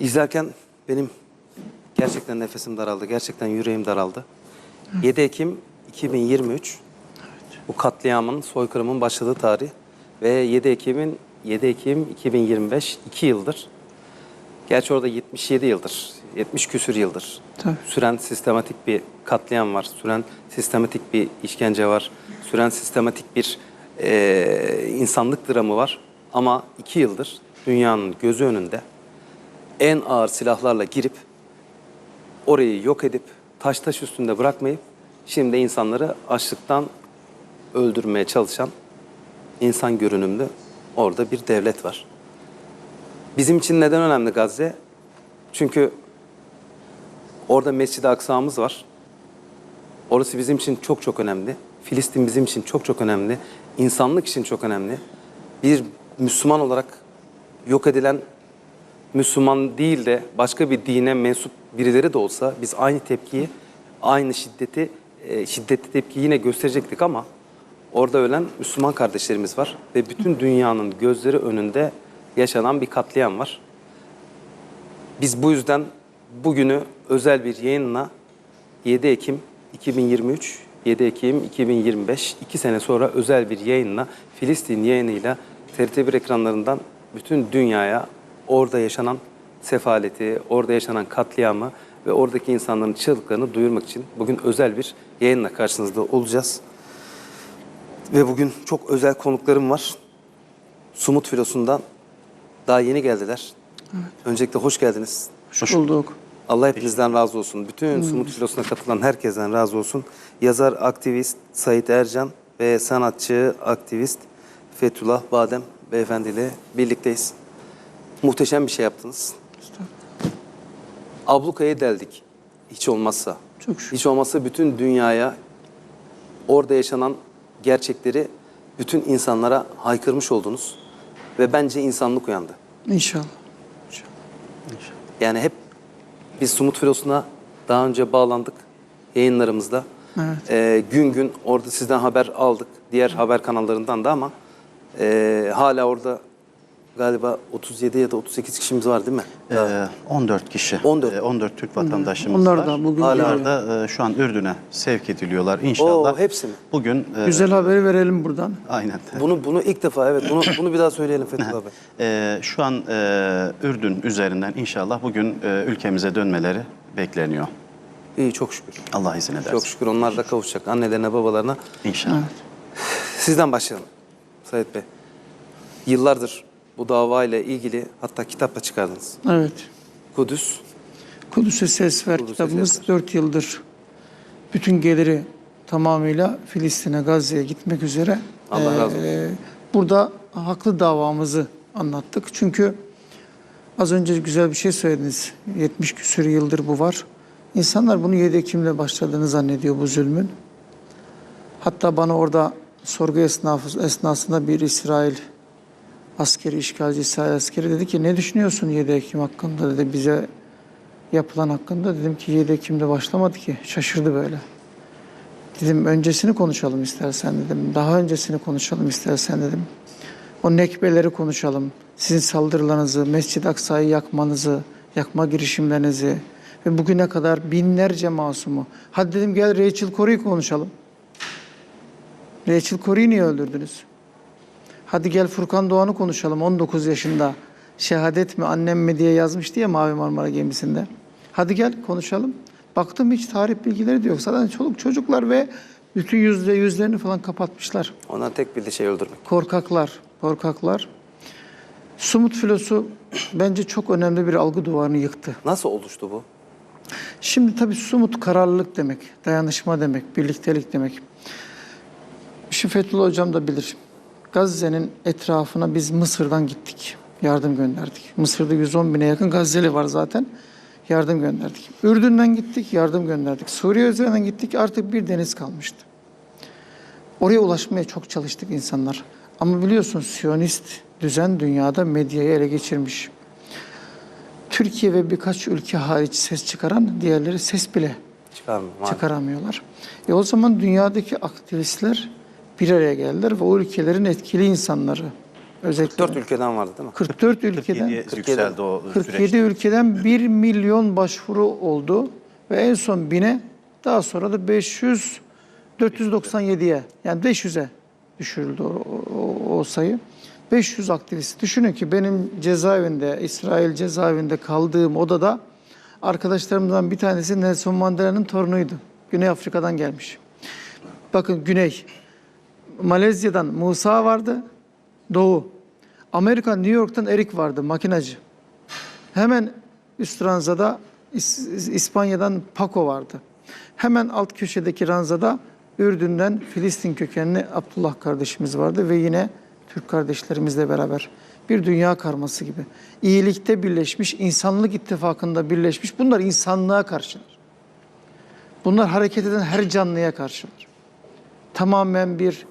İzlerken benim gerçekten nefesim daraldı. Gerçekten yüreğim daraldı. 7 Ekim 2023 bu katliamın, soykırımın başladığı tarih ve 7 Ekim'in 7 Ekim 2025 2 yıldır. Gerçi orada 77 yıldır, 70 küsür yıldır Tabii. süren sistematik bir katliam var, süren sistematik bir işkence var, süren sistematik bir eee, insanlık dramı var. Ama iki yıldır dünyanın gözü önünde en ağır silahlarla girip orayı yok edip taş taş üstünde bırakmayıp şimdi insanları açlıktan öldürmeye çalışan insan görünümlü orada bir devlet var. Bizim için neden önemli Gazze? Çünkü orada Mescid-i Aksa'mız var. Orası bizim için çok çok önemli. Filistin bizim için çok çok önemli. İnsanlık için çok önemli. Bir Müslüman olarak yok edilen Müslüman değil de başka bir dine mensup birileri de olsa biz aynı tepkiyi, aynı şiddeti, e, şiddetli tepkiyi yine gösterecektik ama orada ölen Müslüman kardeşlerimiz var ve bütün dünyanın gözleri önünde yaşanan bir katliam var. Biz bu yüzden bugünü özel bir yayınla 7 Ekim 2023, 7 Ekim 2025, iki sene sonra özel bir yayınla Filistin yayınıyla TRT1 ekranlarından bütün dünyaya orada yaşanan sefaleti, orada yaşanan katliamı ve oradaki insanların çığlıklarını duyurmak için bugün özel bir yayınla karşınızda olacağız. Ve bugün çok özel konuklarım var. Sumut Filosu'ndan daha yeni geldiler. Öncelikle hoş geldiniz. Hoş bulduk. Allah hepinizden razı olsun. Bütün Sumut Filosu'na katılan herkesten razı olsun. Yazar, aktivist Sait Ercan ve sanatçı, aktivist Fethullah Badem beyefendiyle birlikteyiz. Muhteşem bir şey yaptınız. Ablukaya deldik. Hiç olmazsa. Çok şükür. Hiç olmazsa bütün dünyaya orada yaşanan gerçekleri bütün insanlara haykırmış oldunuz. Ve bence insanlık uyandı. İnşallah. Yani hep biz Sumut Filosu'na daha önce bağlandık yayınlarımızda. Evet. Ee, gün gün orada sizden haber aldık. Diğer haber kanallarından da ama ee, hala orada galiba 37 ya da 38 kişimiz var değil mi? Ee, 14 kişi. 14. Ee, 14 Türk vatandaşımız Onlar var. da bugün Onlar geliyor. da e, şu an Ürdün'e sevk ediliyorlar inşallah. Oo, hepsi mi? Bugün e, Güzel haberi verelim buradan. aynen. Bunu bunu ilk defa evet bunu bunu bir daha söyleyelim Fethullah Bey. Ee, şu an e, Ürdün üzerinden inşallah bugün e, ülkemize dönmeleri bekleniyor. İyi çok şükür. Allah izin ederse. Çok şükür onlar da kavuşacak annelerine babalarına. İnşallah. Sizden başlayalım Sayit Bey. Yıllardır bu davayla ilgili hatta kitap da çıkardınız. Evet. Kudüs Kudüs'e Ses Ver Kudüs'e kitabımız Ses 4 yıldır bütün geliri tamamıyla Filistin'e, Gazze'ye gitmek üzere. Allah razı olsun. Ee, Burada haklı davamızı anlattık. Çünkü az önce güzel bir şey söylediniz. 70 küsur yıldır bu var. İnsanlar bunu 7 Ekim'le başladığını zannediyor bu zulmün. Hatta bana orada sorgu esnafı, esnasında bir İsrail askeri, işgalci İsrail askeri dedi ki ne düşünüyorsun 7 Ekim hakkında dedi bize yapılan hakkında. Dedim ki 7 Ekim'de başlamadı ki. Şaşırdı böyle. Dedim öncesini konuşalım istersen dedim. Daha öncesini konuşalım istersen dedim. O nekbeleri konuşalım. Sizin saldırılarınızı, Mescid-i Aksa'yı yakmanızı, yakma girişimlerinizi ve bugüne kadar binlerce masumu. Hadi dedim gel Rachel Corrie'yi konuşalım. Rachel Corrie'yi niye öldürdünüz? Hadi gel Furkan Doğan'ı konuşalım 19 yaşında. Şehadet mi annem mi diye yazmıştı ya Mavi Marmara gemisinde. Hadi gel konuşalım. Baktım hiç tarih bilgileri de yok. Zaten çoluk çocuklar ve bütün yüzle yüzlerini falan kapatmışlar. ondan tek bildiği şey öldürmek. Korkaklar, korkaklar. Sumut filosu bence çok önemli bir algı duvarını yıktı. Nasıl oluştu bu? Şimdi tabii sumut kararlılık demek, dayanışma demek, birliktelik demek. Şu Fethullah Hocam da bilir. Gazze'nin etrafına biz Mısır'dan gittik. Yardım gönderdik. Mısır'da 110 bine yakın Gazze'li var zaten. Yardım gönderdik. Ürdün'den gittik, yardım gönderdik. Suriye üzerinden gittik, artık bir deniz kalmıştı. Oraya ulaşmaya çok çalıştık insanlar. Ama biliyorsun Siyonist düzen dünyada medyayı ele geçirmiş. Türkiye ve birkaç ülke hariç ses çıkaran diğerleri ses bile Çıkarmıyor. çıkaramıyorlar. E o zaman dünyadaki aktivistler bir araya geldiler ve o ülkelerin etkili insanları Özellikle 4 ülkeden vardı değil mi? 44 ülkeden 47'ye yükseldi o 47 süreçte. ülkeden 1 milyon başvuru oldu ve en son 1000'e daha sonra da 500 497'ye yani 500'e düşürüldü o, o- o sayı. 500 aktivist. Düşünün ki benim cezaevinde, İsrail cezaevinde kaldığım odada arkadaşlarımdan bir tanesi Nelson Mandela'nın torunuydu. Güney Afrika'dan gelmiş. Bakın Güney. Malezya'dan Musa vardı. Doğu. Amerika New York'tan Erik vardı makinacı. Hemen üst ranzada İs- İspanya'dan Paco vardı. Hemen alt köşedeki ranzada Ürdün'den Filistin kökenli Abdullah kardeşimiz vardı ve yine Türk kardeşlerimizle beraber bir dünya karması gibi. İyilikte birleşmiş, insanlık ittifakında birleşmiş. Bunlar insanlığa karşılar. Bunlar hareket eden her canlıya karşılar. Tamamen bir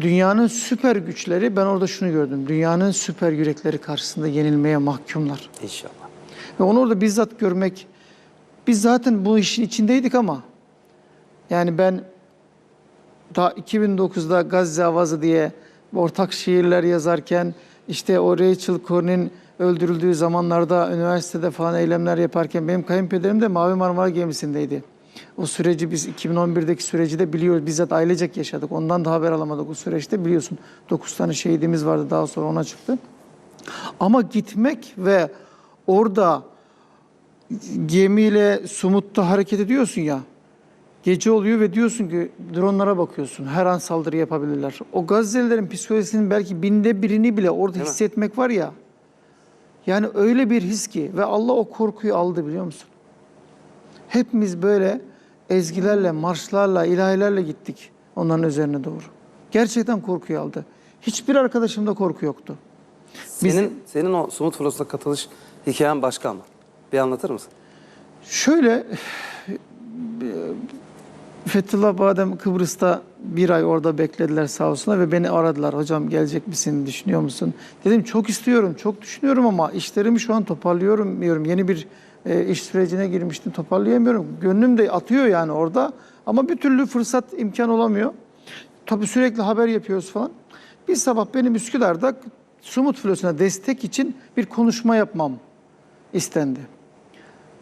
dünyanın süper güçleri ben orada şunu gördüm. Dünyanın süper yürekleri karşısında yenilmeye mahkumlar. İnşallah. Ve onu orada bizzat görmek, biz zaten bu işin içindeydik ama yani ben daha 2009'da Gazze Avazı diye ortak şiirler yazarken işte o Rachel Corrie'nin öldürüldüğü zamanlarda üniversitede falan eylemler yaparken benim kayınpederim de Mavi Marmara gemisindeydi. O süreci biz 2011'deki süreci de biliyoruz. Bizzat ailecek yaşadık. Ondan da haber alamadık o süreçte. Biliyorsun 9 tane şehidimiz vardı daha sonra ona çıktı. Ama gitmek ve orada gemiyle Sumut'ta hareket ediyorsun ya. Gece oluyor ve diyorsun ki dronlara bakıyorsun. Her an saldırı yapabilirler. O Gazze'lilerin psikolojisinin belki binde birini bile orada Değil mi? hissetmek var ya. Yani öyle bir his ki ve Allah o korkuyu aldı biliyor musun? Hepimiz böyle ezgilerle, marşlarla, ilahilerle gittik onların üzerine doğru. Gerçekten korkuyu aldı. Hiçbir arkadaşımda korku yoktu. Biz- Senin senin o Sumut Filosu'na katılış hikayen başka ama. Bir anlatır mısın? Şöyle Fethullah Badem Kıbrıs'ta bir ay orada beklediler sağ olsunlar ve beni aradılar. Hocam gelecek misin, düşünüyor musun? Dedim çok istiyorum, çok düşünüyorum ama işlerimi şu an toparlıyorum diyorum. Yeni bir e, iş sürecine girmiştim, toparlayamıyorum. Gönlüm de atıyor yani orada ama bir türlü fırsat, imkan olamıyor. Tabii sürekli haber yapıyoruz falan. Bir sabah benim Üsküdar'da Sumut Filosu'na destek için bir konuşma yapmam istendi.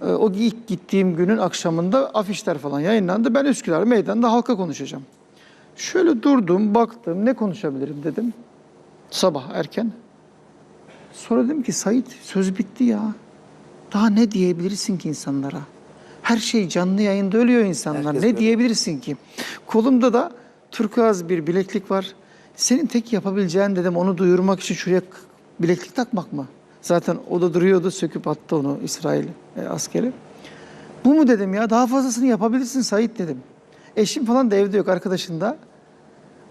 Ee, O ilk gittiğim günün akşamında afişler falan yayınlandı. Ben Üsküdar meydanda halka konuşacağım. Şöyle durdum, baktım, ne konuşabilirim dedim. Sabah erken. Sonra dedim ki Sait söz bitti ya. Daha ne diyebilirsin ki insanlara? Her şey canlı yayında ölüyor insanlar. Herkes ne böyle. diyebilirsin ki? Kolumda da turkuaz bir bileklik var. Senin tek yapabileceğin dedim onu duyurmak için şuraya bileklik takmak mı? Zaten o da duruyordu söküp attı onu İsrail e, askeri. Bu mu dedim ya daha fazlasını yapabilirsin Sait dedim. Eşim falan da evde yok arkadaşın da.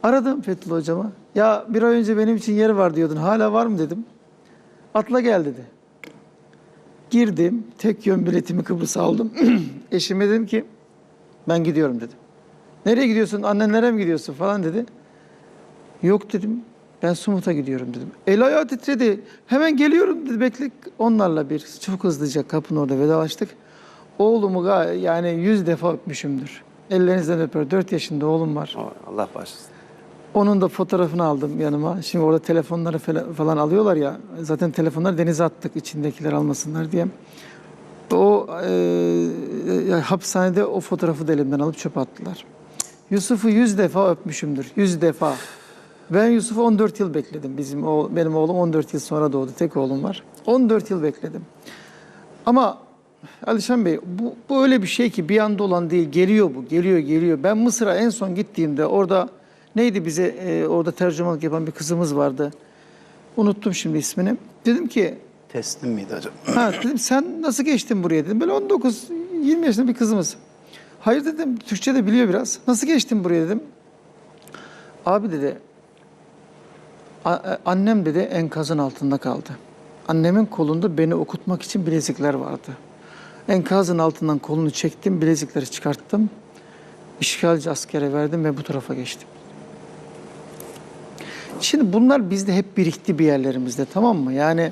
Aradım Fethullah hocama. Ya bir ay önce benim için yer var diyordun. Hala var mı dedim. Atla gel dedi. Girdim. Tek yön biletimi Kıbrıs'a aldım. Eşime dedim ki ben gidiyorum dedim. Nereye gidiyorsun? Annenlere mi gidiyorsun falan dedi. Yok dedim. Ben Sumut'a gidiyorum dedim. El ayağı titredi. Hemen geliyorum dedi. Bekle onlarla bir. Çok hızlıca kapının orada vedalaştık. Oğlumu yani yüz defa öpmüşümdür. Ellerinizden öper. Dört yaşında oğlum var. Allah bağışlasın. Onun da fotoğrafını aldım yanıma. Şimdi orada telefonları falan alıyorlar ya. Zaten telefonları denize attık içindekiler almasınlar diye. O e, hapishanede o fotoğrafı da elimden alıp çöpe attılar. Yusuf'u yüz defa öpmüşümdür. Yüz defa. Ben Yusuf'u 14 yıl bekledim. Bizim o benim oğlum 14 yıl sonra doğdu. Tek oğlum var. 14 yıl bekledim. Ama Alişan Bey bu, bu öyle bir şey ki bir anda olan değil. Geliyor bu. Geliyor geliyor. Ben Mısır'a en son gittiğimde orada neydi bize e, orada tercümanlık yapan bir kızımız vardı. Unuttum şimdi ismini. Dedim ki Teslim miydi acaba? Ha dedim sen nasıl geçtin buraya dedim. Böyle 19 20 yaşında bir kızımız. Hayır dedim Türkçe de biliyor biraz. Nasıl geçtin buraya dedim. Abi dedi "a- annem dedi enkazın altında kaldı. Annemin kolunda beni okutmak için bilezikler vardı. Enkazın altından kolunu çektim, bilezikleri çıkarttım. İşgalci askere verdim ve bu tarafa geçtim. Şimdi bunlar bizde hep birikti bir yerlerimizde tamam mı? Yani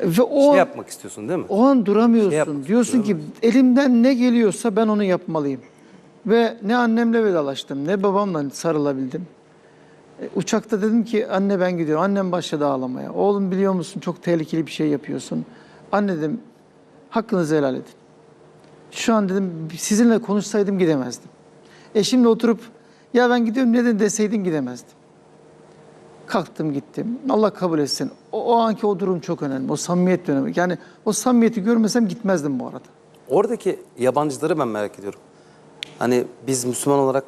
ve o Şey yapmak istiyorsun değil mi? o an duramıyorsun. Şey yapmak Diyorsun ki elimden ne geliyorsa ben onu yapmalıyım. Ve ne annemle vedalaştım, ne babamla sarılabildim. E, Uçakta dedim ki anne ben gidiyorum. Annem başladı ağlamaya. Oğlum biliyor musun çok tehlikeli bir şey yapıyorsun. Anne dedim hakkınızı helal edin. Şu an dedim sizinle konuşsaydım gidemezdim. Eşimle oturup ya ben gidiyorum neden deseydin gidemezdim. Kalktım gittim. Allah kabul etsin. O, o anki o durum çok önemli. O samimiyet dönemi. Yani o samimiyeti görmesem gitmezdim bu arada. Oradaki yabancıları ben merak ediyorum. Hani biz Müslüman olarak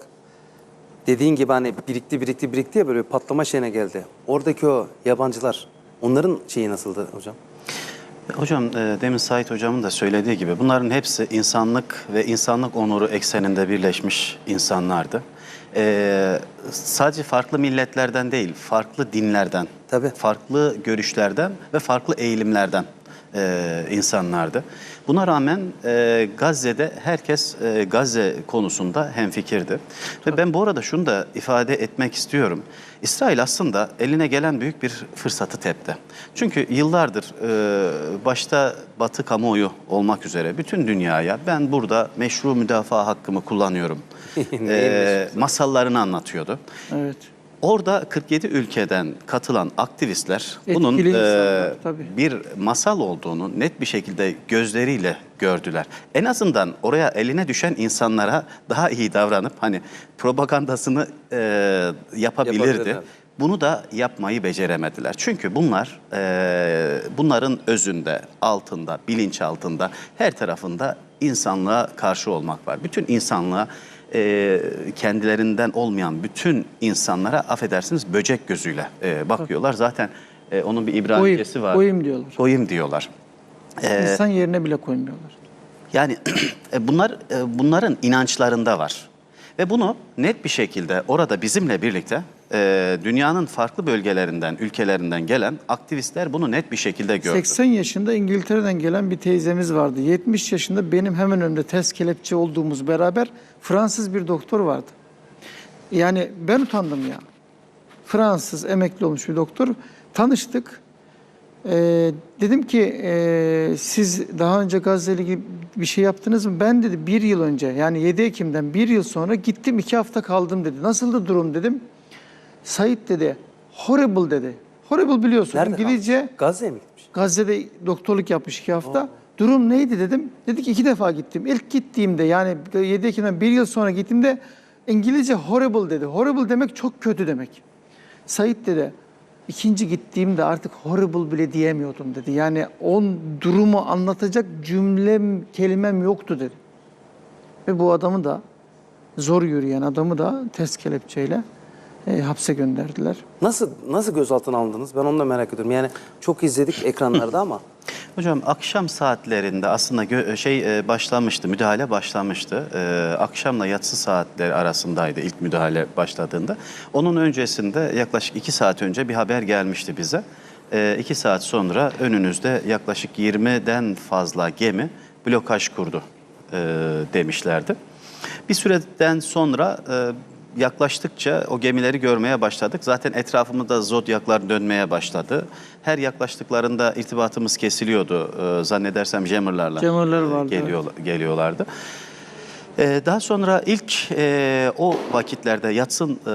dediğin gibi hani birikti birikti birikti ya böyle bir patlama şeyine geldi. Oradaki o yabancılar onların şeyi nasıldı hocam? Hocam e, demin Sait hocamın da söylediği gibi bunların hepsi insanlık ve insanlık onuru ekseninde birleşmiş insanlardı. E, sadece farklı milletlerden değil, farklı dinlerden, Tabii. farklı görüşlerden ve farklı eğilimlerden e, insanlardı. Buna rağmen e, Gazze'de herkes e, Gazze konusunda hemfikirdi. Ve ben bu arada şunu da ifade etmek istiyorum. İsrail aslında eline gelen büyük bir fırsatı tepti. Çünkü yıllardır e, başta Batı kamuoyu olmak üzere bütün dünyaya ben burada meşru müdafaa hakkımı kullanıyorum. e, masallarını anlatıyordu. Evet. Orada 47 ülkeden katılan aktivistler bunun Etkili e, insanlar, tabii. bir masal olduğunu net bir şekilde gözleriyle gördüler. En azından oraya eline düşen insanlara daha iyi davranıp hani propagandasını e, yapabilirdi. Yapabilirler. Bunu da yapmayı beceremediler. Çünkü bunlar e, bunların özünde, altında, bilinç altında, her tarafında insanlığa karşı olmak var. Bütün insanlığa e, kendilerinden olmayan bütün insanlara affedersiniz böcek gözüyle e, bakıyorlar. Zaten e, onun bir İbranicesi var. goyim diyorlar. Goyim diyorlar. E, İnsan yerine bile koymuyorlar. yani e, bunlar e, bunların inançlarında var. Ve bunu net bir şekilde orada bizimle birlikte e, dünyanın farklı bölgelerinden, ülkelerinden gelen aktivistler bunu net bir şekilde gördü. 80 yaşında İngiltere'den gelen bir teyzemiz vardı. 70 yaşında benim hemen önümde ters kelepçe olduğumuz beraber Fransız bir doktor vardı. Yani ben utandım ya. Fransız emekli olmuş bir doktor. Tanıştık. Ee, dedim ki e, siz daha önce Gazze ile bir şey yaptınız mı? Ben dedi bir yıl önce yani 7 Ekim'den bir yıl sonra gittim iki hafta kaldım dedi. Nasıldı durum dedim. Sait dedi horrible dedi. Horrible biliyorsun Nerede İngilizce. kalmış? Gazze'ye mi gitmiş? Gazze'de doktorluk yapmış iki hafta. Durum neydi dedim. Dedik iki defa gittim. İlk gittiğimde yani 7 Ekim'den bir yıl sonra gittiğimde İngilizce horrible dedi. Horrible demek çok kötü demek. Sait dedi ikinci gittiğimde artık horrible bile diyemiyordum dedi. Yani on durumu anlatacak cümlem, kelimem yoktu dedi. Ve bu adamı da zor yürüyen adamı da ters kelepçeyle e, hapse gönderdiler. Nasıl nasıl gözaltına alındınız? Ben onu da merak ediyorum. Yani çok izledik ekranlarda ama Hocam akşam saatlerinde aslında gö- şey e, başlamıştı, müdahale başlamıştı. E, akşamla yatsı saatleri arasındaydı ilk müdahale başladığında. Onun öncesinde yaklaşık iki saat önce bir haber gelmişti bize. E, iki saat sonra önünüzde yaklaşık 20'den fazla gemi blokaj kurdu e, demişlerdi. Bir süreden sonra e, yaklaştıkça o gemileri görmeye başladık. Zaten etrafımızda zodyaklar dönmeye başladı. Her yaklaştıklarında irtibatımız kesiliyordu. Ee, zannedersem jammerlarla Jammerlar e, vardı, geliyor, geliyorlardı. Ee, daha sonra ilk e, o vakitlerde yatsın e,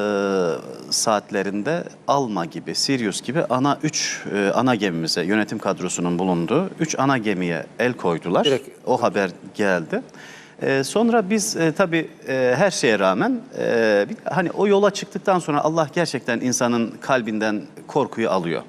saatlerinde Alma gibi, Sirius gibi ana üç e, ana gemimize yönetim kadrosunun bulunduğu üç ana gemiye el koydular. Direkt- O haber geldi. Ee, sonra biz e, tabii e, her şeye rağmen e, hani o yola çıktıktan sonra Allah gerçekten insanın kalbinden korkuyu alıyor.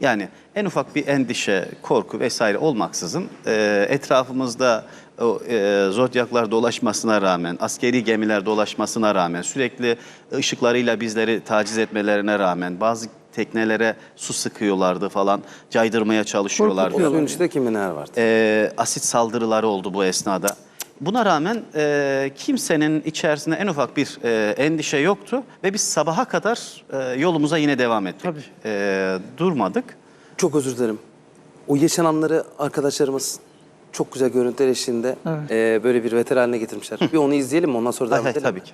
Yani en ufak bir endişe, korku vesaire olmaksızın e, etrafımızda o e, zodyaklar dolaşmasına rağmen, askeri gemiler dolaşmasına rağmen, sürekli ışıklarıyla bizleri taciz etmelerine rağmen, bazı teknelere su sıkıyorlardı falan, caydırmaya çalışıyorlardı. suyun içinde kimin neler vardı? E, asit saldırıları oldu bu esnada. Buna rağmen e, kimsenin içerisinde en ufak bir e, endişe yoktu ve biz sabaha kadar e, yolumuza yine devam ettik. Tabii. E, durmadık. Çok özür dilerim. O yaşananları arkadaşlarımız çok güzel görüntüler eşliğinde Evet. e, böyle bir veter haline getirmişler. bir onu izleyelim mi? Ondan sonra devam Hay hay, edelim. tabii mi? ki.